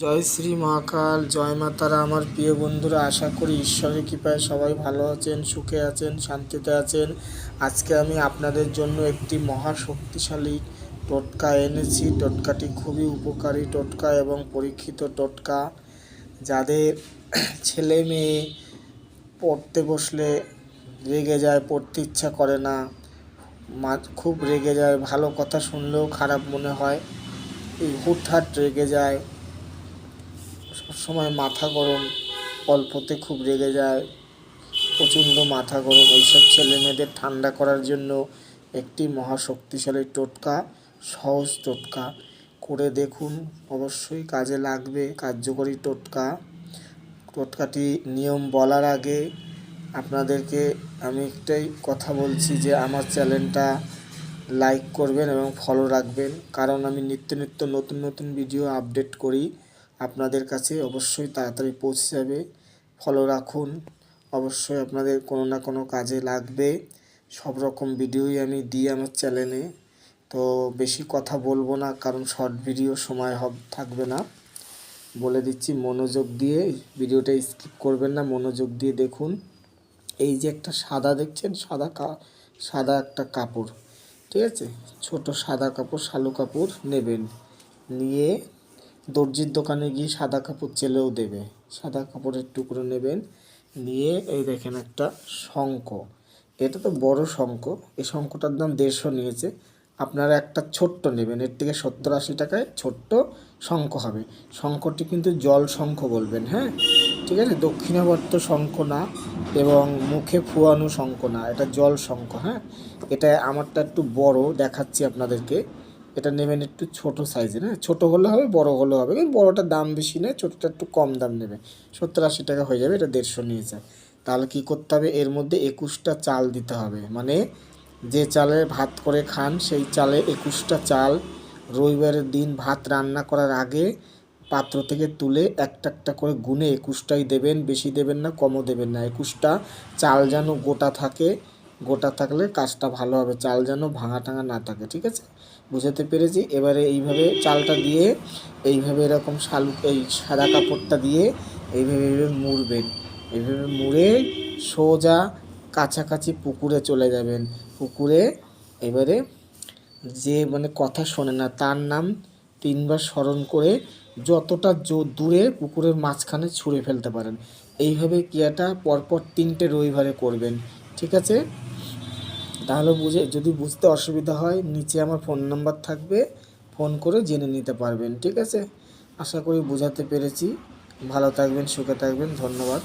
জয় শ্রী মহাকাল জয় মা তারা আমার প্রিয় বন্ধুরা, আশা করি ঈশ্বরের কৃপায় সবাই ভালো আছেন, সুখে আছেন, শান্তিতে আছেন। আজকে আমি আপনাদের জন্য একটি মহা শক্তিশালী টোটকা এনেছি। টোটকাটি খুবই উপকারী টোটকা এবং পরীক্ষিত টোটকা। যাদের ছেলে মেয়ে পড়তে বসলে রেগে যায়, পড়তে ইচ্ছা করে না, মা খুব রেগে যায়, ভালো কথা শুনলেও খারাপ মনে হয় হুটহাট রেগে যায়। সবসময় মাথা গরম, অল্পতে খুব রেগে যায়। প্রচণ্ড মাথা গরম। এইসব ছেলে মেয়েদের ঠান্ডা করার জন্য একটি মহাশক্তিশালী টোটকা, সহজ টোটকা। করে দেখুন, অবশ্যই কাজে লাগবে কার্যকরী টোটকা। টোটকাটি নিয়ম বলার আগে আপনাদেরকে আমি একটাই কথা বলছি যে, আমার চ্যানেলটা লাইক করবেন এবং ফলো রাখবেন। কারণ আমি নিত্য নিত্য নতুন নতুন ভিডিও আপডেট করি। আপনাদের কাছে অবশ্যই তাড়াতাড়ি পৌঁছে যাবে। ফলো রাখুন। অবশ্যই আপনাদের কোনো না কোনো কাজে লাগবে। সব রকম ভিডিওই আমি দিই আমার চ্যানেলে। তো বেশি কথা বলব না, কারণ শর্ট ভিডিও সময় হব, থাকবে না। বলে দিচ্ছি, মনোযোগ দিয়ে ভিডিওটা স্কিপ করবেন না, মনোযোগ দিয়ে দেখুন। এই যে একটা সাদা দেখছেন, সাদা কা, সাদা একটা কাপড়, ঠিক আছে? ছোট সাদা কাপড়, শালু কাপড় নেবেন। নিয়ে দর্জির দোকানে গিয়ে সাদা কাপড় চেলেও দেবে। সাদা কাপড়ের টুকরো নেবেন, নিয়ে এই দেখেন একটা শঙ্খ। এটা তো বড় শঙ্খ, এই শঙ্খটার দাম দেড়শো নিয়েছে। আপনারা একটা ছোট্ট নেবেন, এর থেকে সত্তর আশি টাকায় ছোট্ট শঙ্খ হবে। শঙ্খটি কিন্তু জল শঙ্খ বলবেন হ্যাঁ? ঠিক আছে? দক্ষিণাবর্ত শঙ্খ না, এবং মুখে ফুয়ানো শঙ্খ না, এটা জল শঙ্খ হ্যাঁ? এটা আমারটা একটু বড়, দেখাচ্ছি আপনাদেরকে। এটা নেবেন একটু ছোট সাইজের হ্যাঁ? ছোটো হলে হবে, বড় হলে হবে। বড়োটার দাম বেশি নেয়, ছোটোটা একটু কম দাম নেবে। সত্তর আশি টাকা হয়ে যাবে, এটা দেড়শো নিয়ে নিয়েছে তাহলে কী করতে হবে? এর মধ্যে একুশটা চাল দিতে হবে। মানে যে চালে ভাত করে খান, সেই চালে একুশটা চাল রবিবারের দিন ভাত রান্না করার আগে পাত্র থেকে তুলে একটা একটা করে গুনে একুশটাই দেবেন, বেশি দেবেন না, কমও দেবেন না। একুশটা চাল যেন গোটা থাকে গোটা থাকলে কাজটা ভালো হবে, চাল যেন ভাঙা টাঙা না থাকে, ঠিক আছে? বুঝাতে পেরেছি? এবারে এইভাবে চালটা দিয়ে এইভাবে এরকম শালু, এই সাদা কাপড়টা দিয়ে এইভাবে এইভাবে মুড়বেন। এইভাবে মুড়ে সোজা কাছাকাছি পুকুরে চলে যাবেন। পুকুরে এবারে যে মানে কথা শোনে না, তার নাম তিনবার স্মরণ করে যতটা দূরে পুকুরের মাঝখানে ছুঁড়ে ফেলতে পারেন। এইভাবে ক্রিয়াটা পরপর তিনটে রবিবারে করবেন, ঠিক আছে? তাহলে বুঝে, যদি বুঝতে অসুবিধা হয়, নিচে আমার ফোন নাম্বার থাকবে ফোন করে জেনে নিতে পারবেন, ঠিক আছে? আশা করি বোঝাতে পেরেছি। ভালো থাকবেন, সুখে থাকবেন, ধন্যবাদ।